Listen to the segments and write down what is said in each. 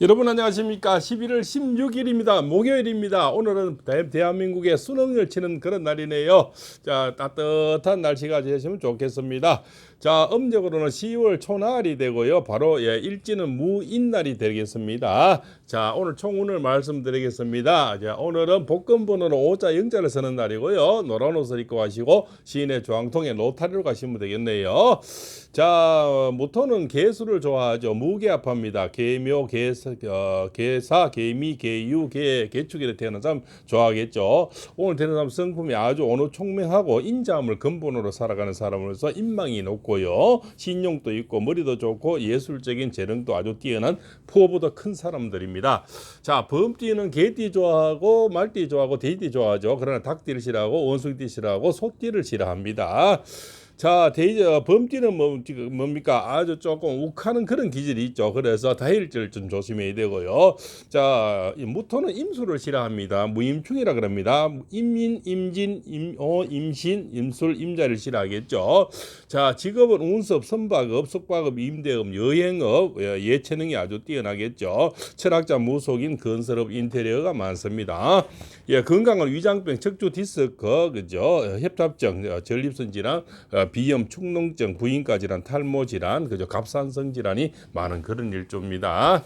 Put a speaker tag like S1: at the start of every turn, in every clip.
S1: 여러분 안녕하십니까? 11월 16일입니다. 목요일입니다. 오늘은 대- 대한민국의 수능을 치는 그런 날이네요. 자 따뜻한 날씨가 되시면 좋겠습니다. 자 음력으로는 10월 초날이 되고요. 바로 예, 일지는 무인날이 되겠습니다. 자 오늘 총운을 말씀드리겠습니다. 자 오늘은 복권번호는 5자 0자를 쓰는 날이고요. 노란 옷을 입고 가시고 시인의 조항통에 로타리로 가시면 되겠네요. 자 모토는 개수를 좋아하죠. 무게합합니다. 개묘 개사 어, 개사 개미 개유 개 개축일에 태어난 사람 좋아하겠죠. 오늘 태어난 사람 성품이 아주 어느 총명하고 인자함을 근본으로 살아가는 사람으로서 인망이 높고요. 신용도 있고 머리도 좋고 예술적인 재능도 아주 뛰어난 포보다 큰 사람들입니다. 자 범띠는 개띠 좋아하고 말띠 좋아하고 돼지띠 좋아하죠. 그러나 닭띠를 싫어하고 원숭이띠 싫어하고 소띠를 싫어합니다 자, 데이지 어, 범띠는 뭐, 뭡니까? 아주 조금 욱하는 그런 기질이 있죠. 그래서 다혈질 좀 조심해야 되고요. 자, 이 무토는 임수를 싫어합니다. 무임충이라 그럽니다. 임민, 임진, 임어, 임신, 임술, 임자를 싫어하겠죠. 자, 직업은 운섭, 선박업, 숙박업, 임대업, 여행업, 예, 예체능이 아주 뛰어나겠죠. 철학자, 무속인, 건설업, 인테리어가 많습니다. 예, 건강은 위장병, 척추 디스크, 그죠? 협탑증, 어, 전립선 질환, 어, 비염, 축농증, 부인과 질환, 탈모 질환, 그죠? 갑산성 질환이 많은 그런 일조입니다.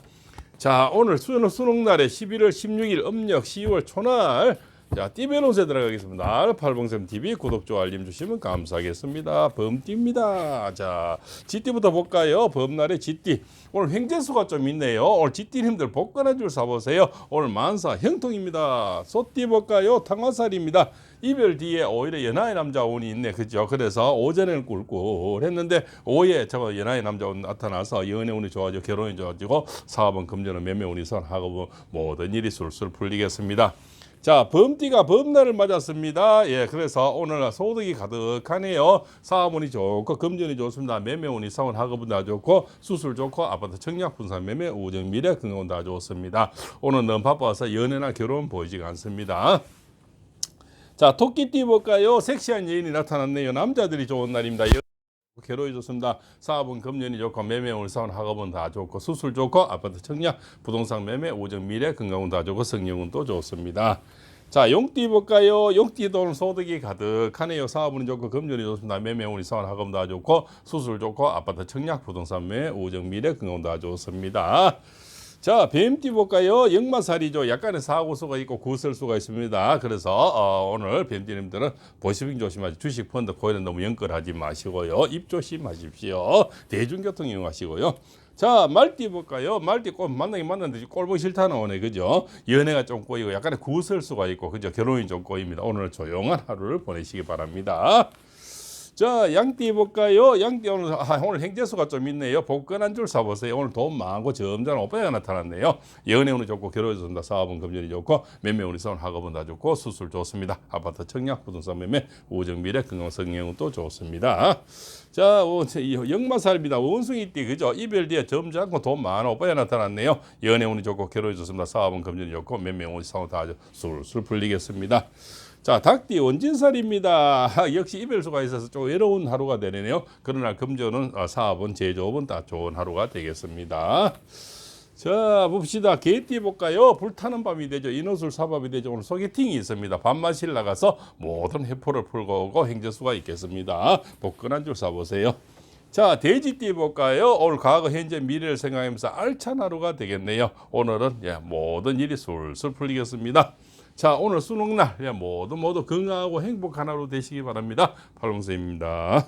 S1: 자, 오늘 수능 수능날에 11월 16일 음력 10월 초날 자, 띠변호세 들어가겠습니다. 팔봉샘 TV 구독, 좋아요, 알림 주시면 감사하겠습니다. 범띠입니다. 자, 지띠부터 볼까요? 범날의 지띠. 오늘 횡재수가 좀 있네요. 오늘 지띠님들 복권 한 줄 사보세요. 오늘 만사 형통입니다. 소띠 볼까요? 탕화살입니다. 이별 뒤에 오히려 연하의 남자 운이 있네. 그죠? 그래서 오전에는 꿀꿀했는데 오후에 저 연하의 남자 운 나타나서 연애 운이 좋아지고 결혼이 좋아지고 사업은 금전은 매매 운이 선하고 모든 일이 술술 풀리겠습니다. 자, 범띠가 범날을 맞았습니다. 예, 그래서 오늘 소득이 가득하네요. 사업운이 좋고 금전이 좋습니다. 매매운이 사원 학업은 다 좋고 수술 좋고 아파트 청약 분산 매매 우정 미래 건강은 다 좋습니다. 오늘 너무 바빠서 연애나 결혼 보이지가 않습니다. 자, 토끼띠 볼까요? 섹시한 여인이 나타났네요. 남자들이 좋은 날입니다. 여- 괴로워 좋습니다. 사업은 금년이 좋고 매매 사원 학업은 다 좋고 수술 좋고 아파트 청약 부동산 매매 우정 미래 건강은 다 좋고 성령은 또 좋습니다. 자 용띠 볼까요? 용띠도 오늘 소득이 가득하네요. 사업은 좋고 금전이 좋습니다. 매매 오늘 사원 학업 다 좋고 수술 좋고 아파트 청약 부동산 매매 우정 미래 건강 다 좋습니다. 자, 뱀띠 볼까요? 역마살이죠. 약간의 사고수가 있고 구설수가 있습니다. 그래서 어, 오늘 뱀띠님들은 보시빙 조심하시 주식 펀드 코인은 너무 연끌하지 마시고요. 입 조심하십시오. 대중교통 이용하시고요. 자, 말띠 볼까요? 말띠 꼭 만나긴 만났는데 꼴보기 싫다는 오네, 그죠? 연애가 좀 꼬이고 약간의 구설수가 있고, 그죠? 결혼이 좀 꼬입니다. 오늘 조용한 하루를 보내시기 바랍니다. 자, 양띠 볼까요? 양띠 오늘 아, 오늘 행재수가 좀 있네요. 복권 한 줄 사보세요. 오늘 돈 많고 점잖은 오빠가 나타났네요. 연애 운이 좋고 결혼이 좋습니다. 사업은 금전이 좋고 매매 운이 사원 학업은 다 좋고 수술 좋습니다. 아파트 청약 부동산 매매 우정 미래 건강 성형은 또 좋습니다. 자, 역마살입니다. 원숭이띠 그죠? 이별 뒤에 점잖고 돈 많은 오빠가 나타났네요. 연애 운이 좋고 결혼이 좋습니다. 사업은 금전이 좋고 매매운이 사원 다 술술 풀리겠습니다. 자, 닭띠 원진살입니다. 역시 이별수가 있어서 좀 외로운 하루가 되네요. 그러나 금전은 어, 사업은 제조업은 다 좋은 하루가 되겠습니다. 자, 봅시다. 개띠 볼까요? 불타는 밤이 되죠. 인호술 사밥이 되죠. 오늘 소개팅이 있습니다. 밤마실 나가서 모든 회포를 풀고 오고 행재수가 있겠습니다. 복근 한 줄 사보세요. 자, 돼지띠 볼까요? 오늘 과거, 현재, 미래를 생각하면서 알찬 하루가 되겠네요. 오늘은 예, 모든 일이 술술 풀리겠습니다. 자, 오늘 수능날 예, 모두 모두 건강하고 행복한 하루 되시기 바랍니다. 팔봉쌤입니다.